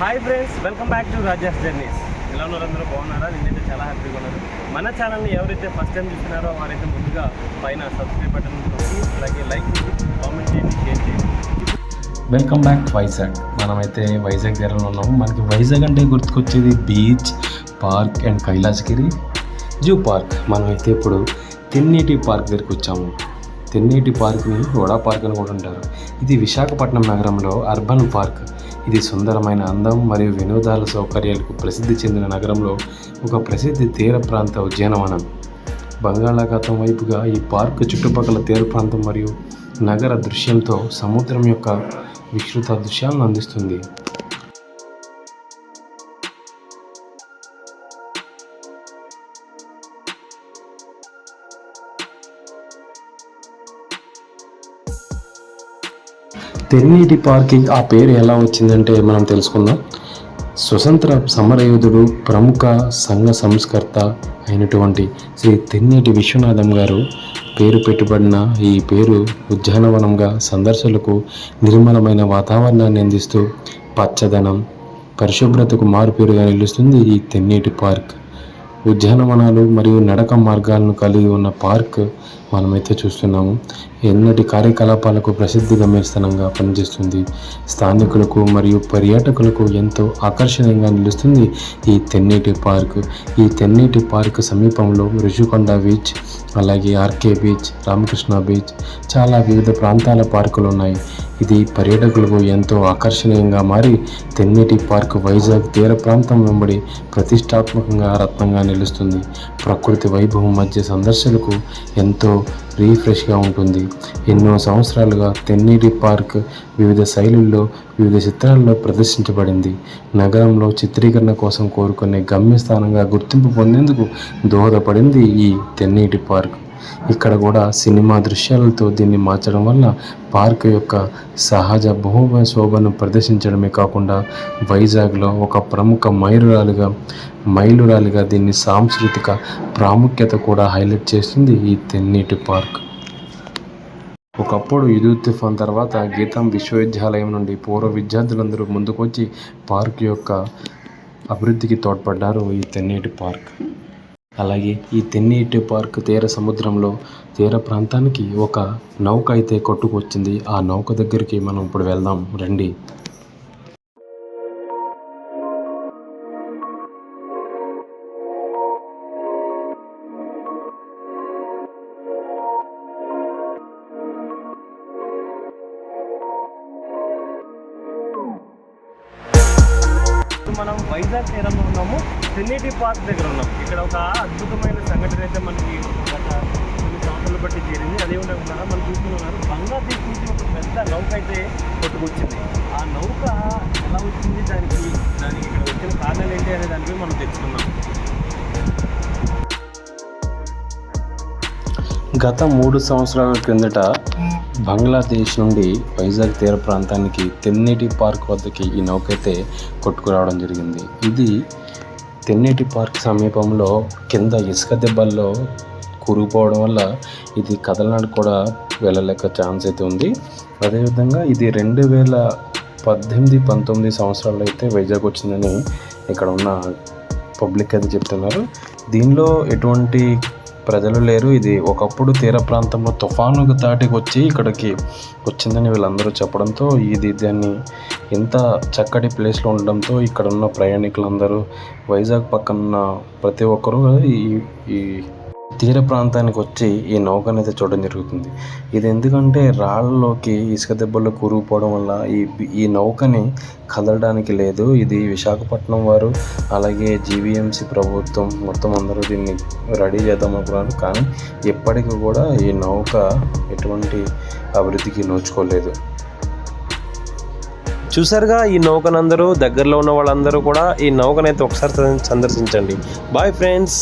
Hi friends welcome back to Raja's journeys. ఎలా ఉన్నారు అందరూ? బాగున్నారా? నేనైతే చాలా హ్యాపీగా ఉన్నారు మన ఛానల్ని ఎవరైతే ఫస్ట్ టైం చూస్తున్నారో వారైతే ముందుగా పైన సబ్స్క్రైబ్ బటన్ నొక్కి అలాగే లైక్ కామెంట్ చేయండి షేర్ చేయండి. వెల్కమ్ బ్యాక్ వైజాగ్ మనమైతే వైజాగ్ దగ్గరలో ఉన్నాము. మనకి వైజాగ్ అంటే గుర్తుకొచ్చేది beach park and Kailasagiri zoo park మనమైతే ఇప్పుడు తిన్నీటి పార్క్ దగ్గరికి వచ్చాము. తెన్నేటి పార్క్ని వడా పార్క్ అని కూడా అంటారు. ఇది విశాఖపట్నం నగరంలో అర్బన్ పార్క్. ఇది సుందరమైన అందం మరియు వినోదాల సౌకర్యాలకు ప్రసిద్ధి చెందిన నగరంలో ఒక ప్రసిద్ధి తీర ప్రాంత ఉద్యానవనం. బంగాళాఖాతం వైపుగా ఈ పార్క్ చుట్టుపక్కల తీర ప్రాంతం మరియు నగర దృశ్యంతో సముద్రం యొక్క విస్తృత దృశ్యాలను అందిస్తుంది. తెన్నీటి పార్క్కి ఆ పేరు ఎలా వచ్చిందంటే మనం తెలుసుకుందాం. స్వతంత్ర సమరయోధుడు ప్రముఖ సంఘ సంస్కర్త అయినటువంటి శ్రీ తెన్నీటి విశ్వనాథం గారు పేరు పెట్టుబడిన ఈ పేరు ఉద్యానవనంగా సందర్శకులకు నిర్మలమైన వాతావరణాన్ని అందిస్తూ పచ్చదనం పరిశుభ్రతకు మారుపేరుగా నిలుస్తుంది ఈ తెన్నీటి పార్క్. ఉద్యానవనాలు మరియు నడక మార్గాలను కలిగి ఉన్న పార్క్ మనమైతే చూస్తున్నాము. ఎన్నటి కార్యకలాపాలకు ప్రసిద్ధి గమ్యస్థానంగా పనిచేస్తుంది. స్థానికులకు మరియు పర్యాటకులకు ఎంతో ఆకర్షణీయంగా నిలుస్తుంది ఈ తెన్నేటి పార్క్. ఈ తెన్నేటి పార్క్ సమీపంలో రుషికొండ బీచ్ అలాగే ఆర్కే బీచ్ రామకృష్ణ బీచ్ చాలా వివిధ ప్రాంతాల పార్కులు ఉన్నాయి. ఇది పర్యాటకులకు ఎంతో ఆకర్షణీయంగా మారి తెన్నేటి పార్క్ వైజాగ్ తీర ప్రాంతం వెంబడి ప్రతిష్టాత్మకంగా రత్నంగా నిలుస్తుంది. ప్రకృతి వైభవం మధ్య సందర్శకులకు ఎంతో రీఫ్రెష్గా ఉంటుంది. ఎన్నో సంవత్సరాలుగా తెన్నీటి పార్క్ వివిధ శైలుల్లో వివిధ చిత్రాల్లో ప్రదర్శించబడింది. నగరంలో చిత్రీకరణ కోసం కోరుకునే గమ్యస్థానంగా గుర్తింపు పొందేందుకు దోహదపడింది ఈ తెన్నీటి పార్క్. ఇక్కడ కూడా సినిమా దృశ్యాలతో దీన్ని మార్చడం వల్ల పార్క్ యొక్క సహజ భూమ శోభను ప్రదర్శించడమే కాకుండా వైజాగ్లో ఒక ప్రముఖ మైలురాలుగా మైలురాలిగా దీన్ని సాంస్కృతిక ప్రాముఖ్యత కూడా హైలైట్ చేస్తుంది ఈ తెన్నీటి పార్క్. ఒకప్పుడు ఇదు తుఫాన్ తర్వాత గీతం విశ్వవిద్యాలయం నుండి పూర్వ విద్యార్థులందరూ ముందుకొచ్చి పార్క్ యొక్క అభివృద్ధికి తోడ్పడ్డారు ఈ తెన్నేటి పార్క్. అలాగే ఈ తెన్నేటి పార్క్ తీర సముద్రంలో తీర ప్రాంతానికి ఒక నౌక అయితే కొట్టుకొచ్చింది. ఆ నౌక దగ్గరికి మనం ఇప్పుడు వెళ్దాం. రండి. మనం వైజాగ్ తీరంలో ఉన్నాము. ట్రినిటీ పార్క్ దగ్గర ఉన్నాం. ఇక్కడ ఒక అద్భుతమైన సంఘటన అయితే మనకి గత కొన్ని సంవత్సరాలు బట్టి చేరింది అదే ఉండకుండా మనం చూస్తున్నారు బంగ్లాదేశ్ నుంచి ఒక పెద్ద నౌక అయితే కొట్టుకొచ్చింది ఆ నౌక ఎలా వచ్చింది? దానికి దానికి ఇక్కడ వచ్చిన కారణాలు ఏంటి అనే దానికి మనం తెచ్చుకున్నాం గత మూడు సంవత్సరాల క్రిందట బంగ్లాదేశ్ నుండి వైజాగ్ తీర ప్రాంతానికి తెన్నేటి పార్క్ వద్దకి ఈ నౌక అయితే కొట్టుకురావడం జరిగింది. ఇది తెన్నేటి పార్క్ సమీపంలో కింద ఇసుక దెబ్బల్లో కూరుకుపోవడం వల్ల ఇది కదలనాడు కూడా వెళ్ళలేక ఛాన్స్ అయితే ఉంది. అదేవిధంగా ఇది రెండు వేల పద్దెనిమిది పంతొమ్మిది సంవత్సరాల్లో అయితే వైజాగ్ వచ్చిందని ఇక్కడ ఉన్న పబ్లిక్ అయితే చెప్తున్నారు. దీనిలో ఎటువంటి ప్రజలు లేరు. ఇది ఒకప్పుడు తీర ప్రాంతంలో తుఫాను దాటికి వచ్చి ఇక్కడికి వచ్చిందని వీళ్ళందరూ చెప్పడంతో ఇది దాన్ని ఎంత చక్కటి ప్లేస్లో ఉండడంతో ఇక్కడ ఉన్న ప్రయాణికులందరూ వైజాగ్ పక్కన ఉన్న ప్రతి ఒక్కరూ ఈ ఈ తీర ప్రాంతానికి వచ్చి ఈ నౌకను అయితే చూడడం జరుగుతుంది. ఇది ఎందుకంటే రాళ్ళలోకి ఇసుక దెబ్బలు కూరుకుపోవడం వల్ల ఈ ఈ నౌకని కదలడానికి లేదు. ఇది విశాఖపట్నం వారు అలాగే జీవీఎంసీ ప్రభుత్వం మొత్తం అందరూ దీన్ని రెడీ చేద్దాం అనుకున్నారు కానీ ఎప్పటికీ కూడా ఈ నౌక ఎటువంటి అభివృద్ధికి నోచుకోలేదు. చూసారుగా ఈ నౌకనందరూ దగ్గరలో ఉన్న వాళ్ళందరూ కూడా ఈ నౌకనైతే ఒకసారి సందర్శించండి. Bye friends